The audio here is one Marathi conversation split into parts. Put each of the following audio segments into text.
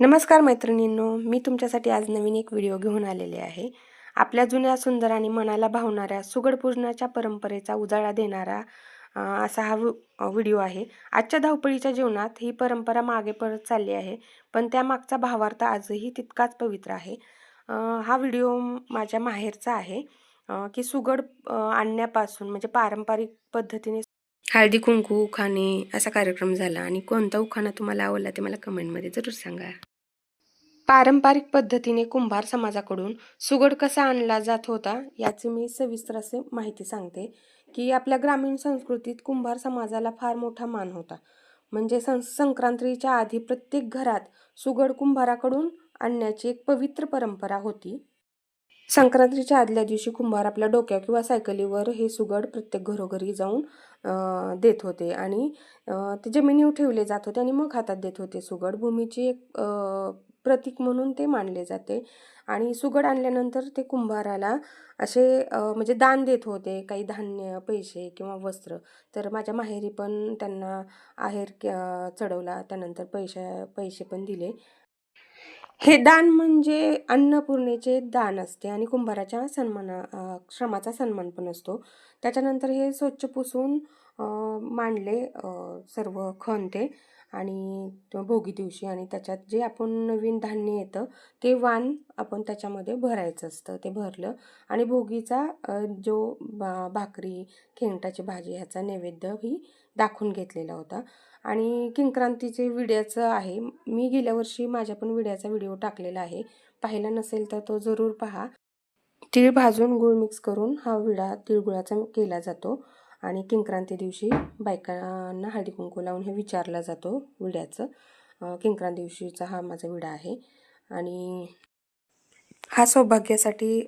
नमस्कार मैत्रिणींनो मी तुमच्यासाठी आज नवीन एक व्हिडिओ घेऊन आलेले आहे. आपल्या जुन्या सुंदर आणि मनाला भावणाऱ्या सुगड पूजनाच्या परंपरेचा उजाळा देणारा असा हा व्हिडिओ आहे. आजच्या धावपळीच्या जीवनात ही परंपरा मागे पडत चालली आहे पण त्यामागचा भावार्थ आजही तितकाच पवित्र आहे. हा व्हिडिओ माझ्या माहेरचा आहे की सुगड आणण्यापासून म्हणजे पारंपरिक पद्धतीने हळदी कुंकू उखाणे असा कार्यक्रम झाला. आणि कोणता उखाणा तुम्हाला आवडला ते मला कमेंटमध्ये जरूर सांगा. पारंपरिक पद्धतीने कुंभार समाजाकडून सुगड कसा आणला जात होता याची मी सविस्तर असे माहिती सांगते की आपल्या ग्रामीण संस्कृतीत कुंभार समाजाला फार मोठा मान होता. म्हणजे सं संक्रांतीच्या आधी प्रत्येक घरात सुगड कुंभाराकडून आणण्याची एक पवित्र परंपरा होती. संक्रांतीच्या आदल्या दिवशी कुंभार आपल्या डोक्यावर किंवा सायकलीवर हे सुगड प्रत्येक घरोघरी जाऊन देत होते आणि ते जमिनीवर ठेवले जात होते आणि मग हातात देत होते सुगड. भूमीची एक प्रतीक म्हणून ते मानले जाते. आणि सुगड आणल्यानंतर ते कुंभाराला असे म्हणजे दान देत होते. काही धान्य पैसे किंवा वस्त्र. तर माझ्या माहेरी पण त्यांना आहेर चढवला. त्यानंतर पैशा पैसे पण दिले. हे दान म्हणजे अन्नपूर्णेचे दान असते आणि कुंभाराच्या सन्माना श्रमाचा सन्मान पण असतो. त्याच्यानंतर हे स्वच्छ पुसून मांडले सर्व खण ते. आणि भोगी दिवशी आणि त्याच्यात जे आपण नवीन धान्य येतं ते वाण आपण त्याच्यामध्ये भरायचं असतं ते भरलं. आणि भोगीचा जो बा भाकरी खेंगटाची भाजी ह्याचा नैवेद्य ही दाखवून घेतलेला होता. आणि किंक्रांतीचे विड्याचं आहे. मी गेल्या वर्षी माझ्या पण विड्याचा व्हिडिओ टाकलेला आहे. पाहिला नसेल तर तो जरूर पहा. तीळ भाजून गूळ मिक्स करून हा विडा तिळगुळाचा केला जातो. आणि किंक्रांती दिवशी बायकांना हळदी कुंकू लावून हे विचारला जातो विड्याचं. किंक्रांती दिवशीचा हा माझा विडा आहे. आणि हा सौभाग्यासाठी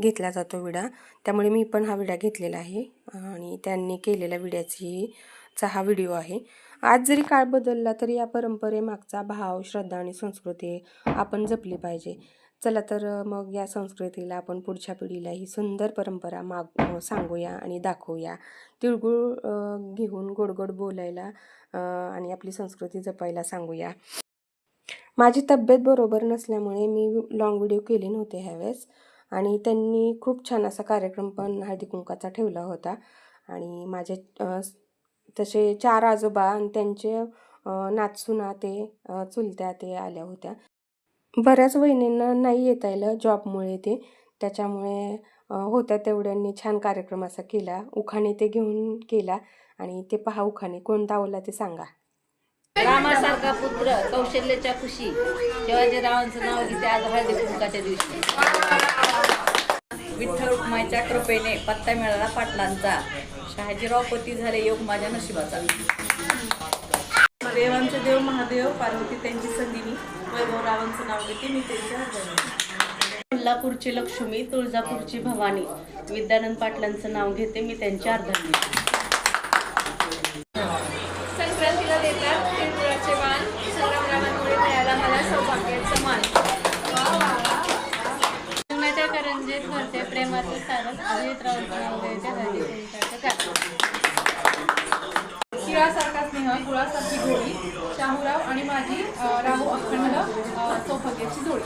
घेतला जातो विडा. त्यामुळे मी पण हा विडा घेतलेला आहे. आणि त्यांनी केलेल्या विड्याची चा हा व्हिडिओ आहे. आज जरी काळ बदलला तरी या परंपरेमागचा भाव श्रद्धा आणि संस्कृती आपण जपली पाहिजे. चला तर मग या संस्कृतीला आपण पुढच्या पिढीला ही सुंदर परंपरा माग सांगूया आणि दाखवूया. तिळगुळ घेऊन गोड गोड बोलायला आणि आपली संस्कृती जपायला सांगूया. माझी तब्येत बरोबर नसल्यामुळे मी लॉंग व्हिडिओ केले नव्हते ह्यावेळेस आणि त्यांनी खूप छान असा कार्यक्रम पण हळदी कुंकाचा ठेवला होता. आणि माझे तसे चार आजोबा आणि त्यांचे नाचसुना ते चुलत्या ते आल्या होत्या. बऱ्याच वहिनींना नाही येता आलं जॉबमुळे ते. त्याच्यामुळे होत्या तेवढ्यांनी छान कार्यक्रम असा केला. उखाणे ते घेऊन केला आणि ते पहा उखाणे कोणता दावला ते सांगा. रामासारखा पुत्र कौशल्याच्या खुशी. शिवाजी रावांचं नाव घेते आज हळदी कुंकाच्या दिवशी. विठ्ठल रुक्माईच्या कृपेने पत्ता मिळाला पाटलांचा. शहाजीराव पती झाले योग माझ्या नशिबाचा. देवांचे देव महादेव पार्वती त्यांची संगिनी वैभवरावांचं नाव घेते मी त्यांच्या कोल्हापूरची लक्ष्मी तुळजापूरची भवानी. विद्यानंद पाटलांचं नाव घेते मी त्यांच्या अर्धांनी संक्रांतीला देतात तिळगुळाचे वाण संग्रामरावांमुळे मिळाला मला सौभाग्याचा मान. करंजीत भरते प्रेमाचं सारस अजित राऊत हळदी कुंकाचं कुळासारखा स्नेह गुळासारखी गोडी शाहूराव आणि माझी राहू अखंड अ, जोडी.